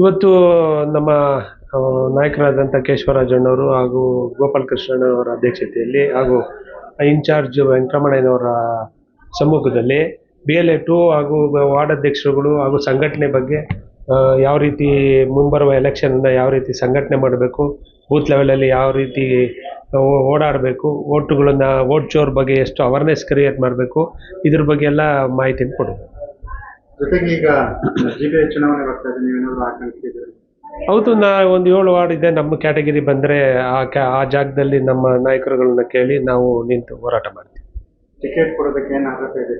ಇವತ್ತು ನಮ್ಮ ನಾಯಕರಾದಂಥ ಕೇಶವರಾಜಣ್ಣವರು ಹಾಗೂ ಗೋಪಾಲ್ ಕೃಷ್ಣಣ್ಣವರ ಅಧ್ಯಕ್ಷತೆಯಲ್ಲಿ ಹಾಗೂ ಇನ್ಚಾರ್ಜ್ ವೆಂಕಟರಮಣಯ್ಯನವರ ಸಮ್ಮುಖದಲ್ಲಿ ಬಿ ಎಲ್ ಎ ಟು ಹಾಗೂ ವಾರ್ಡ್ ಅಧ್ಯಕ್ಷರುಗಳು ಹಾಗೂ ಸಂಘಟನೆ ಬಗ್ಗೆ ಯಾವ ರೀತಿ ಮುಂಬರುವ ಎಲೆಕ್ಷನಿಂದ ಯಾವ ರೀತಿ ಸಂಘಟನೆ ಮಾಡಬೇಕು, ಬೂತ್ ಲೆವೆಲಲ್ಲಿ ಯಾವ ರೀತಿ ಓಡಾಡಬೇಕು ಓಟುಗಳನ್ನು ವೋಟ್ ಚೋರ್ ಬಗ್ಗೆ ಎಷ್ಟು ಅವೇರ್ನೆಸ್ ಕ್ರಿಯೇಟ್ ಮಾಡಬೇಕು, ಇದ್ರ ಬಗ್ಗೆ ಎಲ್ಲ ಮಾಹಿತಿನ ಕೊಡಬೇಕು. ಜೊತೆಗೆ ಈಗ ಚುನಾವಣೆ ಬರ್ತಾ ಇದೆ ನೀವೇನಾದ್ರು ಹೌದು ನಾ ಒಂದು ಏಳು ವಾರ್ಡ್ ಇದೆ ನಮ್ಮ ಕ್ಯಾಟಗಿರಿ ಬಂದ್ರೆ ಆ ಕ್ಯಾ ಆ ಜಾಗದಲ್ಲಿ ನಮ್ಮ ನಾಯಕರುಗಳನ್ನ ಕೇಳಿ ನಾವು ನಿಂತು ಹೋರಾಟ ಮಾಡ್ತೀವಿ. ಟಿಕೆಟ್ ಕೊಡೋದಕ್ಕೆ ಏನು ಅರ್ಹತೆ ಇದೆ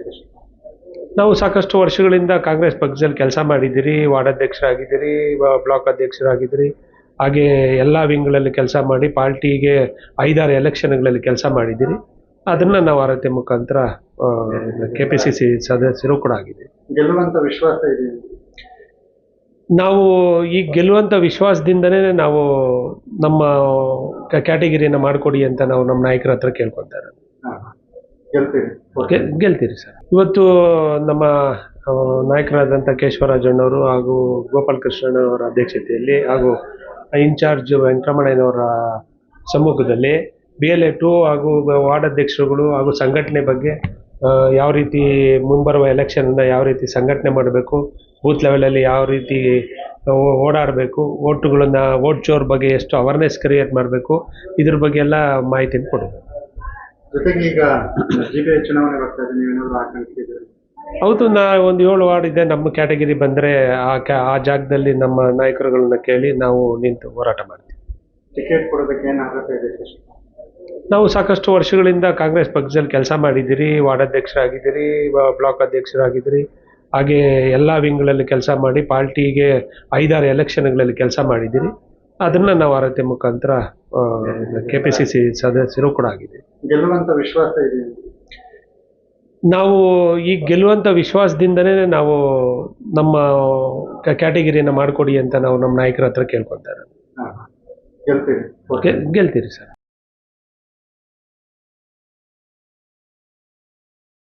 ನಾವು ಸಾಕಷ್ಟು ವರ್ಷಗಳಿಂದ ಕಾಂಗ್ರೆಸ್ ಪಕ್ಷದಲ್ಲಿ ಕೆಲಸ ಮಾಡಿದ್ದೀರಿ ವಾರ್ಡ್ ಅಧ್ಯಕ್ಷರಾಗಿದ್ದೀರಿ ಬ್ಲಾಕ್ ಅಧ್ಯಕ್ಷರಾಗಿದ್ದೀರಿ. ಹಾಗೆ ಎಲ್ಲ ವಿಂಗ್ಗಳಲ್ಲಿ ಕೆಲಸ ಮಾಡಿ ಪಾರ್ಟಿಗೆ ಐದಾರು ಎಲೆಕ್ಷನ್ಗಳಲ್ಲಿ ಕೆಲಸ ಮಾಡಿದ್ದೀರಿ. ಅದನ್ನು ನಾವು ಅರ್ಹತೆ ಮುಖಾಂತರ ಕೆ ಪಿ ಸಿ ಸಿ ಸದಸ್ಯರು ಕೂಡ ಆಗಿದ್ದೀವಿ ಗೆಲ್ಲುವಂತ ವಿಶ್ವಾಸ ಇದೆ. ನಾವು ಈ ಗೆಲ್ಲುವಂಥ ವಿಶ್ವಾಸದಿಂದನೇ ನಾವು ನಮ್ಮ ಕ್ಯಾಟಗರಿಯನ್ನ ಮಾಡಿಕೊಡಿ ಅಂತ ನಾವು ನಮ್ಮ ನಾಯಕರ ಹತ್ರ ಕೇಳ್ಕೊತಾರೆ ಹಾ. ಗೆಲ್ತೀರಿ. ಗೆ ಗೆಲ್ತೀರಿ ಸರ್. ಇವತ್ತು ನಮ್ಮ ನಾಯಕರಾದಂಥ ಕೇಶವರಾಜಣ್ಣವರು ಹಾಗೂ ಗೋಪಾಲ್ ಕೃಷ್ಣಣ್ಣವರ ಅಧ್ಯಕ್ಷತೆಯಲ್ಲಿ ಹಾಗೂ ಇನ್ಚಾರ್ಜ್ ವೆಂಕಟರಮಣಯ್ಯನವರ ಸಮ್ಮುಖದಲ್ಲಿ ಬಿ ಎಲ್ ಎ ಟು ಹಾಗೂ ವಾರ್ಡ್ ಅಧ್ಯಕ್ಷರುಗಳು ಹಾಗೂ ಸಂಘಟನೆ ಬಗ್ಗೆ ಯಾವ ರೀತಿ ಮುಂಬರುವ ಎಲೆಕ್ಷನ್ನ ಯಾವ ರೀತಿ ಸಂಘಟನೆ ಮಾಡಬೇಕು ಬೂತ್ ಲೆವೆಲಲ್ಲಿ ಯಾವ ರೀತಿ ಓಡಾಡಬೇಕು ಓಟುಗಳನ್ನು ವೋಟ್ ಚೋರ್ ಬಗ್ಗೆ ಎಷ್ಟು ಅವೇರ್ನೆಸ್ ಕ್ರಿಯೇಟ್ ಮಾಡಬೇಕು ಇದ್ರ ಬಗ್ಗೆ ಎಲ್ಲ ಮಾಹಿತಿ ಕೊಡಬೇಕು ಜೊತೆಗೆ ಈಗ ಜಿ ಚುನಾವಣೆ ಬರ್ತಾ ಇದೆ ನೀವೇನಾದ್ರು ಆಕಾಂಕ್ಷಿ ಇದ್ರೆ. ಹೌದು ನಾ ಒಂದು ಏಳು ವಾರ್ಡ್ ಇದೆ ನಮ್ಮ ಕ್ಯಾಟಗಿರಿ ಬಂದರೆ ಆ ಕ್ಯಾ ಆ ಜಾಗದಲ್ಲಿ ನಮ್ಮ ನಾಯಕರುಗಳನ್ನ ಕೇಳಿ ನಾವು ನಿಂತು ಹೋರಾಟ ಮಾಡ್ತೀವಿ. ಟಿಕೆಟ್ ಕೊಡೋದಕ್ಕೆ ಏನು ಅರ್ಹತೆ ಇದೆ ನಾವು ಸಾಕಷ್ಟು ವರ್ಷಗಳಿಂದ ಕಾಂಗ್ರೆಸ್ ಪಕ್ಷದಲ್ಲಿ ಕೆಲಸ ಮಾಡಿದ್ದೀರಿ ವಾರ್ಡ್ ಅಧ್ಯಕ್ಷರಾಗಿದ್ದೀರಿ ಬ್ಲಾಕ್ ಅಧ್ಯಕ್ಷರಾಗಿದ್ದೀರಿ. ಹಾಗೆ ಎಲ್ಲ ವಿಂಗ್ಗಳಲ್ಲಿ ಕೆಲಸ ಮಾಡಿ ಪಾರ್ಟಿಗೆ ಐದಾರು ಎಲೆಕ್ಷನ್ಗಳಲ್ಲಿ ಕೆಲಸ ಮಾಡಿದ್ದೀರಿ. ಅದನ್ನು ನಾವು ಅರತೆ ಮುಖಾಂತರ ಕೆ ಪಿ ಸಿ ಸಿ ಸದಸ್ಯರು ಕೂಡ ಆಗಿದೆ ಗೆಲ್ಲುವಂಥ ವಿಶ್ವಾಸ ಇದೆ ನಾವು ಈ ಗೆಲ್ಲುವಂಥ ವಿಶ್ವಾಸದಿಂದನೇ ನಾವು ನಮ್ಮ ಕ್ಯಾಟಗಿರಿಯನ್ನು ಮಾಡಿಕೊಡಿ ಅಂತ ನಾವು ನಮ್ಮ ನಾಯಕರ ಹತ್ರ ಕೇಳ್ಕೊತಾರೆ. ಗೆಲ್ತೀರಿ. ಗೆ ಗೆಲ್ತೀರಿ ಸರ್.